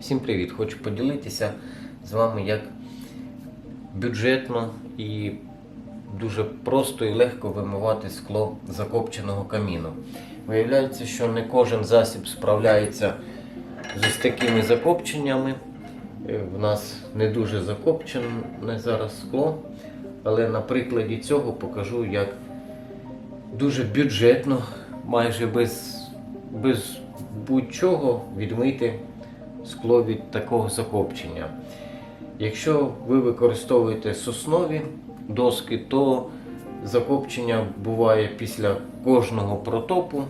Всім привіт! Хочу поділитися з вами, як бюджетно і дуже просто і легко вимивати скло закопченого каміну. Виявляється, що не кожен засіб справляється з такими закопченнями. Е, В нас не дуже закопчене зараз скло, але на прикладі цього покажу, як дуже бюджетно, майже без, без будь-чого відмити скло від такого закопчення. Якщо ви використовуєте соснові доски, то закопчення буває після кожного протопу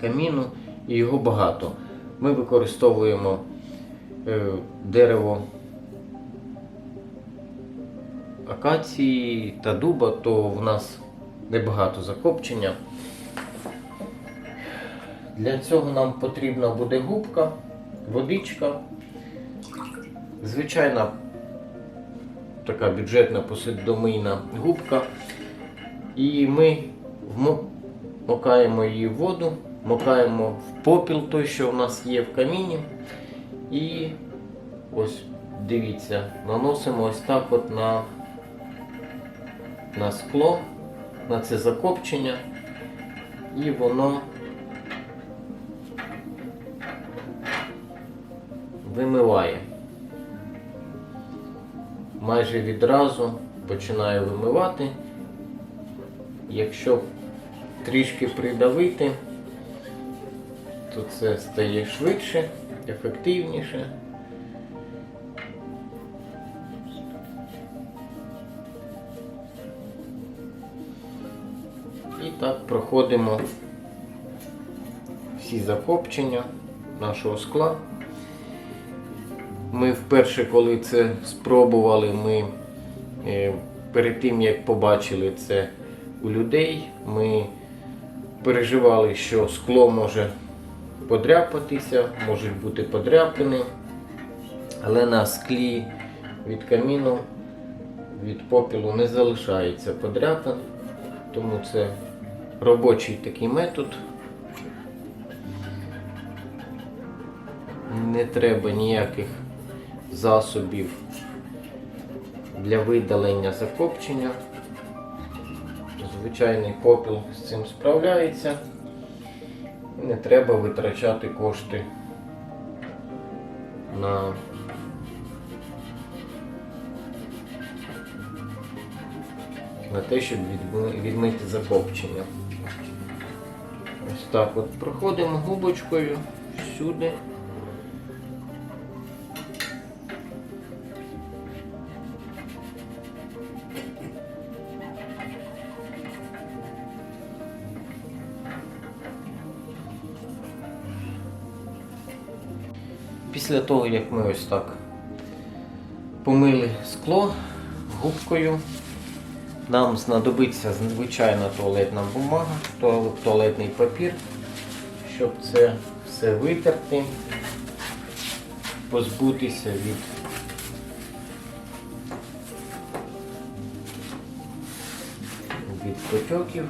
каміну і його багато. Ми використовуємо е, дерево акації та дуба, то в нас небагато закопчення. Для цього нам потрібна буде губка, водичка, звичайна така бюджетна посудомийна губка. І ми вмокаємо її в воду, мокаємо в попіл той, що в нас є в каміні. І ось дивіться, наносимо ось так от на, на скло, на це закопчення, і воно Майже відразу починає вимивати. Якщо трішки придавити, то це стає швидше, ефективніше. І так проходимо всі закопчення нашого скла. Ми вперше, коли це спробували, ми е, перед тим як побачили це у людей, ми переживали, що скло може подряпатися, можуть бути подряпини, але на склі від каміну, від попілу не залишається подряпин, тому це робочий такий метод. Не треба ніяких засобів для видалення закопчення. Звичайний попіл з цим справляється. Не треба витрачати кошти на на те, щоб відмити закопчення. Ось так от проходимо губочкою всюди. Після того, як ми ось так помили скло губкою, нам знадобиться звичайна туалетна бумага, туалетний папір, щоб це все витерти, позбутися від від потьоків.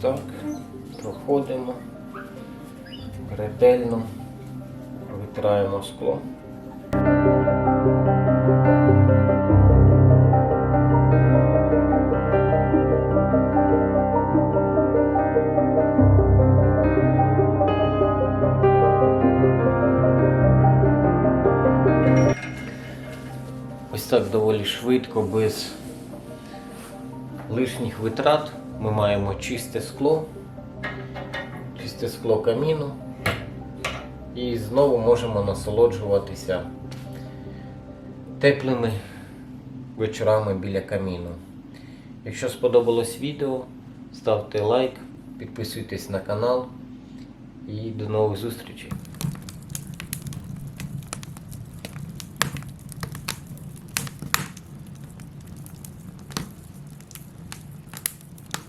Так. Проходимо ретельно, витираємо скло. Ось так доволі швидко, без лишніх витрат. Ми маємо чисте скло, чисте скло каміну. І знову можемо насолоджуватися теплими вечорами біля каміну. Якщо сподобалось відео, ставте лайк, підписуйтесь на канал і до нових зустрічей.